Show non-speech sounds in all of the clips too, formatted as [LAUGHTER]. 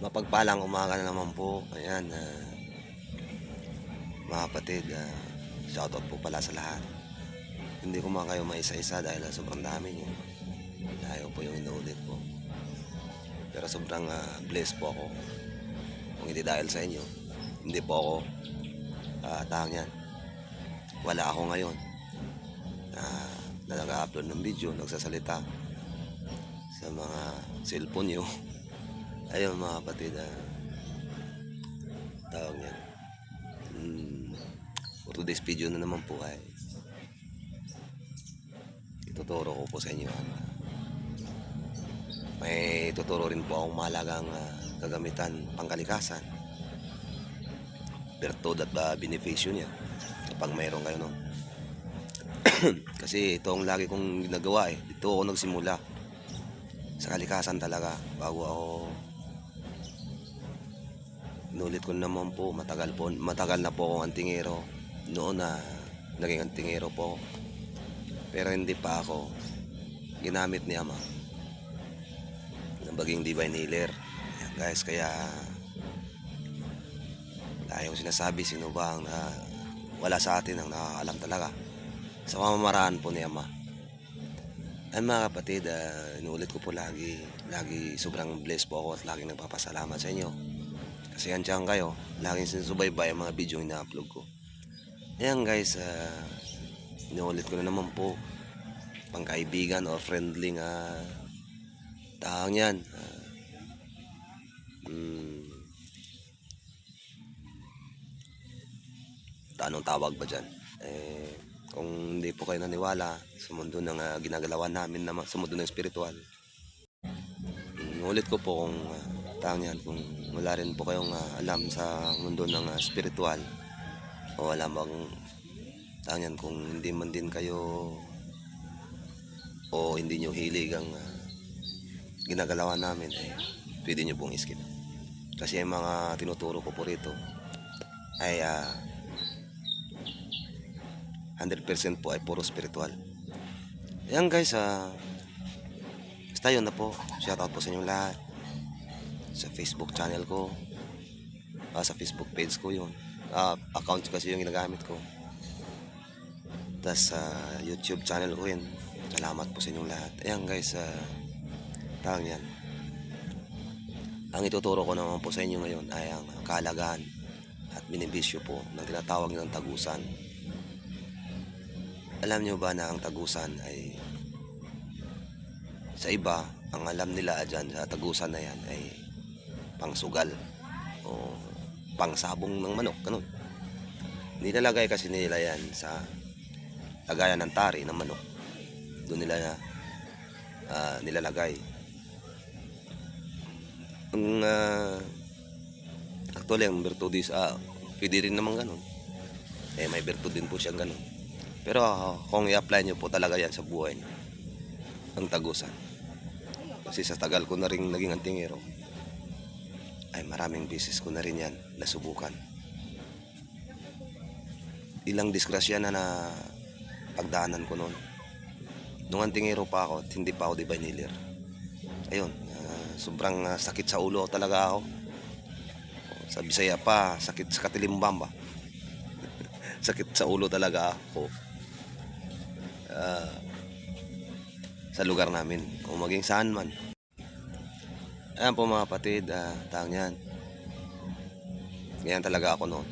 Mapagpalang umaga na naman po. Ayan, ah, mga kapatid, ah, shoutout po pala sa lahat. Hindi ko man kayo maisa-isa dahil ah, sobrang dami nyo. Ayaw po yung inuulit po. Pero sobrang ah, blessed po ako. Kung hindi dahil sa inyo, hindi po ako uh, yan. Wala ako ngayon. Na nag-upload ng video, nagsasalita sa mga cellphone nyo. Ayun mga kapatid, ah, tawag niyan. Hmm, for today's video na naman po ay ituturo ko po sa inyo. ah, may tuturo rin po akong mahalagang ah, gagamitan pangkalikasan. Bertod at uh, beneficyo niya kapag mayroon kayo no. [CLEARS THROAT] Kasi ito ang lagi kong ginagawa eh. Dito ako nagsimula sa kalikasan talaga bago ako Inulit ko naman po, matagal po, matagal na po akong antingero. Noon na naging antingero po. Pero hindi pa ako ginamit ni Ama na maging divine healer. Ayan, guys, kaya tayo sinasabi sino ba ang na, wala sa atin ang nakakalam talaga sa pamamaraan po ni Ama. Ay mga kapatid, ah, inuulit ko po lagi, lagi sobrang blessed po ako at laging nagpapasalamat sa inyo. Kasi andyan kayo, laging sinusubaybay ang mga video na upload ko. Ayan guys, uh, inuulit ko na naman po, pangkaibigan or friendly nga taong yan. Ah, mm, anong tawag ba dyan? Eh, kung hindi po kayo naniwala sa mundo ng ah, ginagalawan namin na sa mundo ng spiritual, mm, ulit ko po kung uh, taong yan, kung wala rin po kayong ah, alam sa mundo ng ah, spiritual, o wala bang taong yan, kung hindi man din kayo o hindi nyo hilig ang ah, ginagalawan namin, eh, pwede nyo pong skip. Kasi yung mga tinuturo ko po rito ay ah, 100% po ay puro spiritual. Ayan guys, basta yun na po. Shoutout po sa inyong lahat. Sa Facebook channel ko. Ah, sa Facebook page ko yun. Ah, account kasi yung ginagamit ko. Tapos sa YouTube channel ko yun. Salamat po sa inyong lahat. Ayan guys, ah, tawag yan. Ang ituturo ko naman po sa inyo ngayon ay ang kaalagaan at binibisyo po ng tinatawag ng tagusan. Alam nyo ba na ang tagusan ay sa iba, ang alam nila dyan sa tagusan na yan ay pangsugal o pangsabong ng manok, ganun. Nilalagay kasi nila yan sa lagayan ng tari ng manok. Doon nila ah, nilalagay. Ang uh, actually ang virtudis, ah, pwede rin naman ganun. Eh, may virtud din po siyang ganun. Pero ah, kung i-apply nyo po talaga yan sa buhay ang tagusan. Kasi sa tagal ko na rin naging antingero, ay maraming beses ko na rin yan nasubukan. Ilang disgrasya na na pagdaanan ko noon. Nung antingero pa ako, hindi pa ako divine healer. Ayun, ah, sobrang ah, sakit sa ulo talaga ako. Sa Bisaya pa, sakit sa katilimbang ba? [LAUGHS] sakit sa ulo talaga ako ah, sa lugar namin o maging saan man ayan po mga kapatid uh, tawag yan ganyan talaga ako noon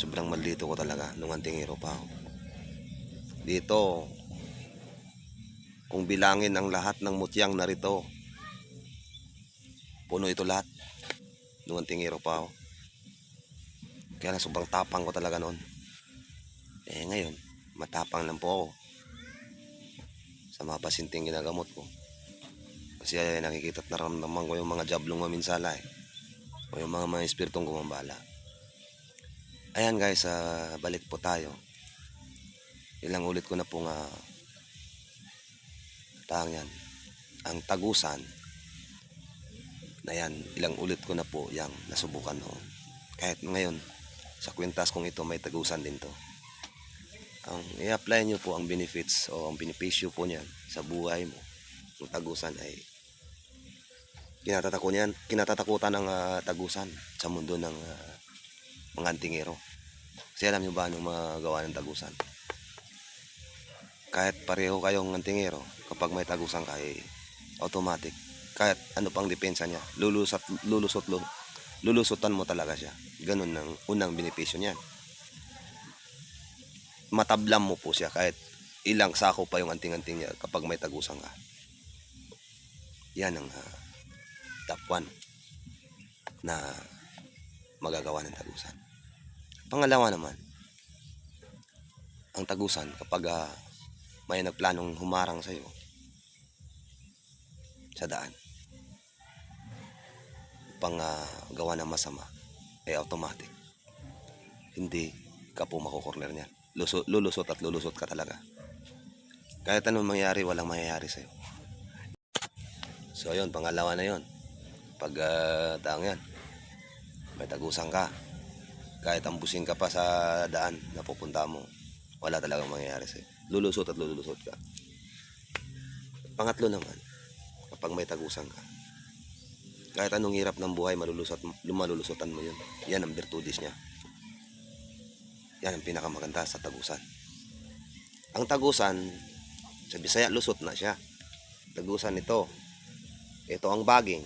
sobrang maldito ko talaga nung antingero pa ako dito kung bilangin ang lahat ng mutyang narito puno ito lahat nung antingero pa ako kaya lang sobrang tapang ko talaga noon. Eh ngayon, matapang lang po ako. Sa mga pasinting ginagamot ko. Kasi ay, nakikita at naramdaman ko yung mga jablong maminsala eh. O yung mga mga espiritong gumambala. Ayan guys, ah, balik po tayo. Ilang ulit ko na po nga tang yan. Ang tagusan na yan, ilang ulit ko na po yang nasubukan noon. Kahit ngayon, sa kwintas kung ito may tagusan din to. Ang i-apply nyo po ang benefits o ang benepisyo po niyan sa buhay mo. Ang tagusan ay kinatatakutan, kinatatakutan ng ah, tagusan sa mundo ng ah, mga antingero. Kasi alam nyo ba anong mga gawa ng tagusan? Kahit pareho kayong antingero, kapag may tagusan ka, eh, automatic. Kahit ano pang depensa niya, lulusot, lulusot, lu- lulusutan mo talaga siya. Ganun ang unang benepisyo niyan. Matablam mo po siya kahit ilang sako pa yung anting-anting niya kapag may tagusan ka. Yan ang ah, top 1 na magagawa ng tagusan. Pangalawa naman, ang tagusan kapag ah, may nagplanong humarang sa'yo sa daan pang ah, gawa ng masama ay automatic. Hindi ka po makukorner niyan. Luso, lulusot at lulusot ka talaga. Kahit anong mangyari, walang mangyayari sa'yo. So, ayun, pangalawa na yun. Pag uh, taong yan, may tagusan ka. Kahit ambusin ka pa sa daan na pupunta mo, wala talagang mangyayari sa'yo. Lulusot at lulusot ka. Pangatlo naman, kapag may tagusan ka, kahit anong hirap ng buhay, malulusot, lumalulusotan mo yun. Yan ang virtudes niya. Yan ang pinakamaganda sa tagusan. Ang tagusan, sa Bisaya, lusot na siya. Tagusan ito. Ito ang baging.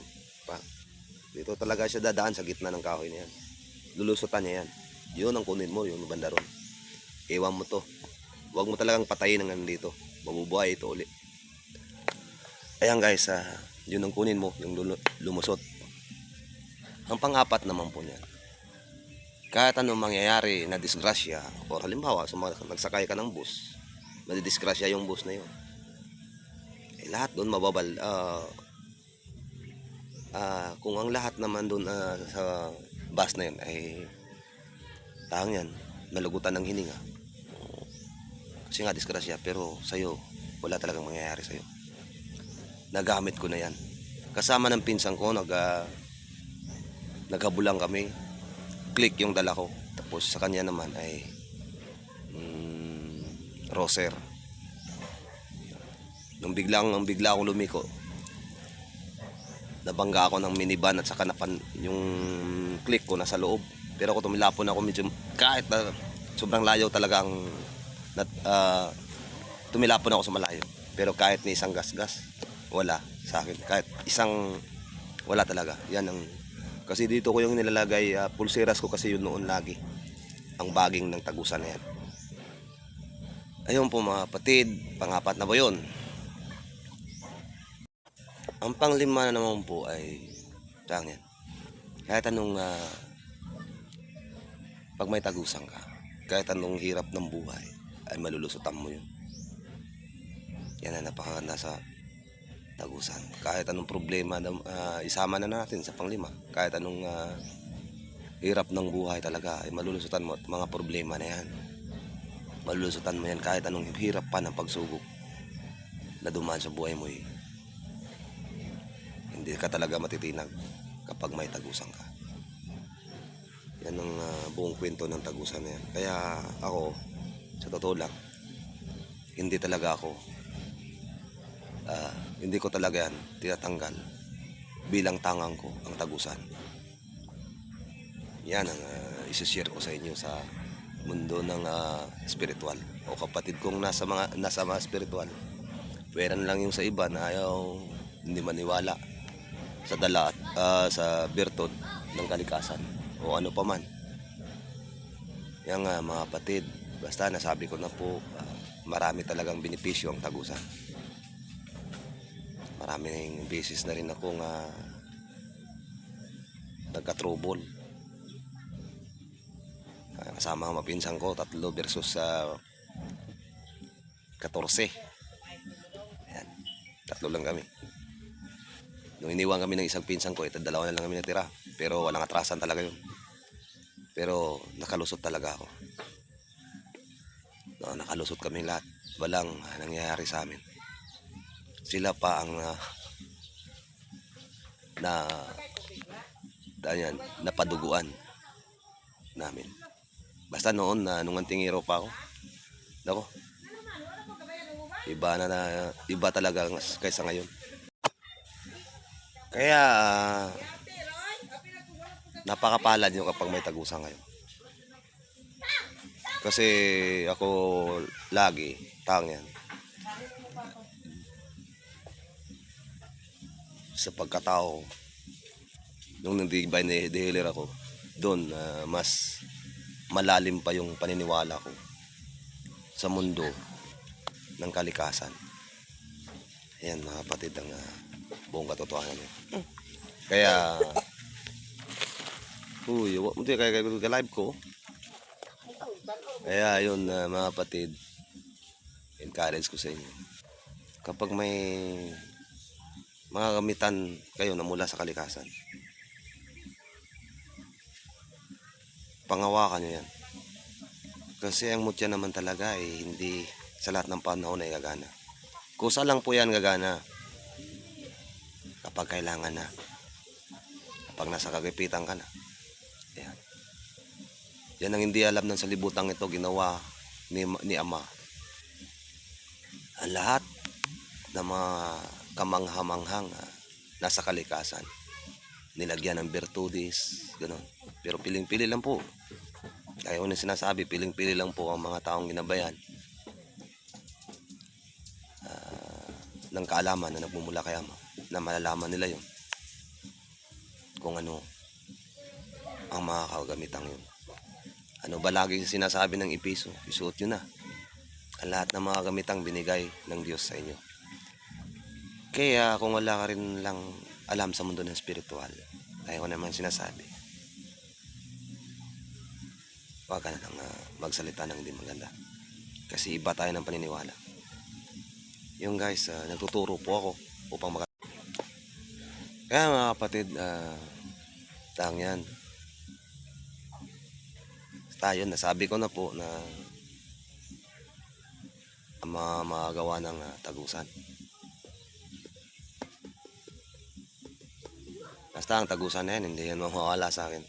Dito talaga siya dadaan sa gitna ng kahoy na yan. Lulusotan niya yan. Yun ang kunin mo, yung banda ron. Ewan mo to. Huwag mo talagang patayin ng nandito. Mabubuhay ito uli. Ayan guys, ah, yun ang kunin mo, yung lumusot. Ang pang-apat naman po niyan. Kahit anong mangyayari na disgrasya, o halimbawa, nagsakay ka ng bus, madidisgrasya yung bus na yun. Eh, lahat doon mababal. ah ah, kung ang lahat naman doon ah, sa bus na yun ay tahang yan, nalugutan ng hininga. Kasi nga disgrasya, pero sa'yo, wala talagang mangyayari sa'yo nagamit ko na yan. Kasama ng pinsan ko, nag, ah, naghabulang kami. Click yung dala ko. Tapos sa kanya naman ay mm, roser. Nung biglang, nung bigla akong lumiko, nabangga ako ng minivan at saka napan, yung click ko nasa loob. Pero ako tumilapon ako medyo, kahit na sobrang layo talagang nat, ah, tumilapon ako sa malayo. Pero kahit ni isang gasgas, wala sa akin. Kahit isang wala talaga. Yan ang kasi dito ko yung nilalagay ah, pulseras ko kasi yun noon lagi. Ang baging ng tagusan na yan. Ayun po mga kapatid, pangapat na ba yun? Ang panglima na naman po ay saan yan? Kahit anong ah, pag may tagusan ka, kahit anong hirap ng buhay, ay malulusutan mo yun. Yan ang napakaganda sa tagusan. Kahit anong problema, ah, isama na natin sa panglima. Kahit anong ah, hirap ng buhay talaga, ay malulusutan mo at mga problema na yan. Malulusutan mo yan kahit anong hirap pa ng pagsubok na dumaan sa buhay mo. Eh. Hindi ka talaga matitinag kapag may tagusan ka. Yan ang ah, buong kwento ng tagusan na yan. Kaya ako, sa totoo lang, hindi talaga ako ah, hindi ko talaga yan tinatanggal bilang tangang ko ang tagusan. Yan ang uh, isishare ko sa inyo sa mundo ng ah, spiritual o kapatid kong nasa mga nasa mga spiritual. Pwera na lang yung sa iba na ayaw hindi maniwala sa dala ah, sa birtod ng kalikasan o ano pa man. Yan nga mga kapatid, basta nasabi ko na po, ah, marami talagang benepisyo ang tagusan maraming beses na rin ako nga nagka-trouble. Ah, Kasama ang mapinsan ko, tatlo versus sa 14. Ayan, tatlo lang kami. Nung iniwan kami ng isang pinsan ko, ito dalawa na lang kami natira. Pero walang atrasan talaga yun. Pero nakalusot talaga ako. No, nakalusot kami lahat. Walang ah, nangyayari sa amin sila pa ang ah, na yan, napaduguan namin. Basta noon na nung antingero pa ako. Nako. Iba na, na iba talaga kaysa ngayon. Kaya, ah, napakapalad nyo kapag may tagusan kayo. Kasi ako lagi, tang. Sa pagkatao, nung nag-divine healer ako, doon ah, mas malalim pa yung paniniwala ko sa mundo ng kalikasan. Ayan mga kapatid ang ah, buong katotohanan yun. Kaya, uy, wag mo di kaya kaya live ko. Kaya yun ah, mga kapatid, encourage ko sa inyo. Kapag may mga gamitan kayo na mula sa kalikasan, pangawakan nyo yan. Kasi ang mutya naman talaga ay hindi sa lahat ng panahon ay gagana. Kusa lang po yan gagana. Kapag kailangan na. Kapag nasa kagipitan ka na. Yan. Yan ang hindi alam ng salibutang ito ginawa ni, ni Ama. Ang lahat ng mga kamanghamanghang ah, nasa kalikasan. Nilagyan ng bertudis, gano'n. Pero piling-pili lang po. Kaya ko na sinasabi, piling-pili lang po ang mga taong ginabayan ah, ng kaalaman na nagmumula kay Ama na malalaman nila yun kung ano ang mga kagamitang yun. Ano ba lagi sinasabi ng ipiso? Isuot yun na. Ang lahat ng mga gamitang binigay ng Diyos sa inyo. Kaya kung wala ka rin lang alam sa mundo ng spiritual, kaya ko naman sinasabi, huwag ka na lang ah, magsalita ng hindi maganda. Kasi iba tayo ng paniniwala. Yung guys, ah, nagtuturo po ako upang maka... Kaya mga kapatid, uh, tang yan. Tayo, nasabi ko na po na ang mga magagawa ng ah, tagusan. Basta ang tagusan na yan, hindi yan mawawala sa akin.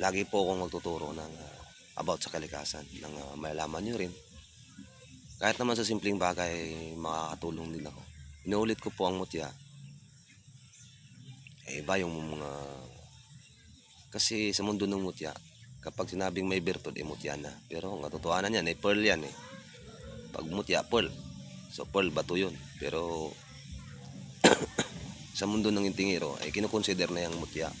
Lagi po akong magtuturo ng ah, about sa kalikasan, ng uh, malalaman nyo rin. Kahit naman sa simpleng bagay, makakatulong din ako. Inuulit ko po ang mutya. Eh, iba yung mga... Kasi sa mundo ng mutya, kapag sinabing may bertod, eh mutya na. Pero ang katotohanan yan, eh pearl yan eh. Pag mutya, pearl. So pearl, bato yun. Pero [COUGHS] sa mundo ng intingero, ay kinukonsider na yung mutya.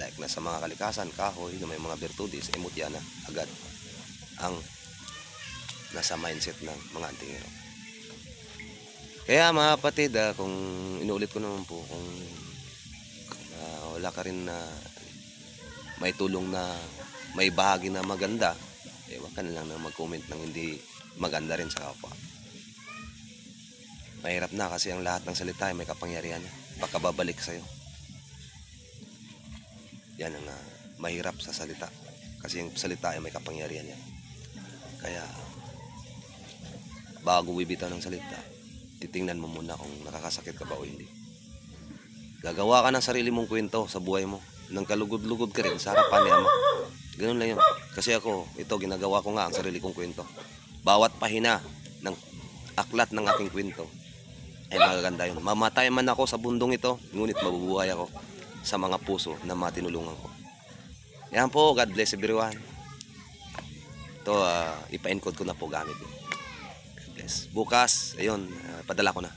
Like nasa mga kalikasan, kahoy, na may mga bertudis, eh mutya na agad. Ang nasa mindset ng mga antingero. Kaya mga kapatid, ah, kung inuulit ko naman po, kung wala ka rin na may tulong na may bahagi na maganda, eh wag ka na lang na mag-comment ng hindi maganda rin sa kapwa. Mahirap na kasi ang lahat ng salita ay may kapangyarihan. Baka babalik sa'yo. Yan ang ah, mahirap sa salita. Kasi yung salita ay may kapangyarihan yan. Kaya, bago bibitaw ng salita, titingnan mo muna kung nakakasakit ka ba o hindi. Gagawa ka ng sarili mong kwento sa buhay mo. Nang kalugod-lugod ka rin sa harapan ni Ama. Ganun lang yun. Kasi ako, ito, ginagawa ko nga ang sarili kong kwento. Bawat pahina ng aklat ng aking kwento ay magaganda yun. Mamatay man ako sa bundong ito, ngunit mabubuhay ako sa mga puso na matinulungan ko. Yan po, God bless everyone. Ito, ah, ipa-encode ko na po gamit. God bless. Bukas, ayun, ah, padala ko na.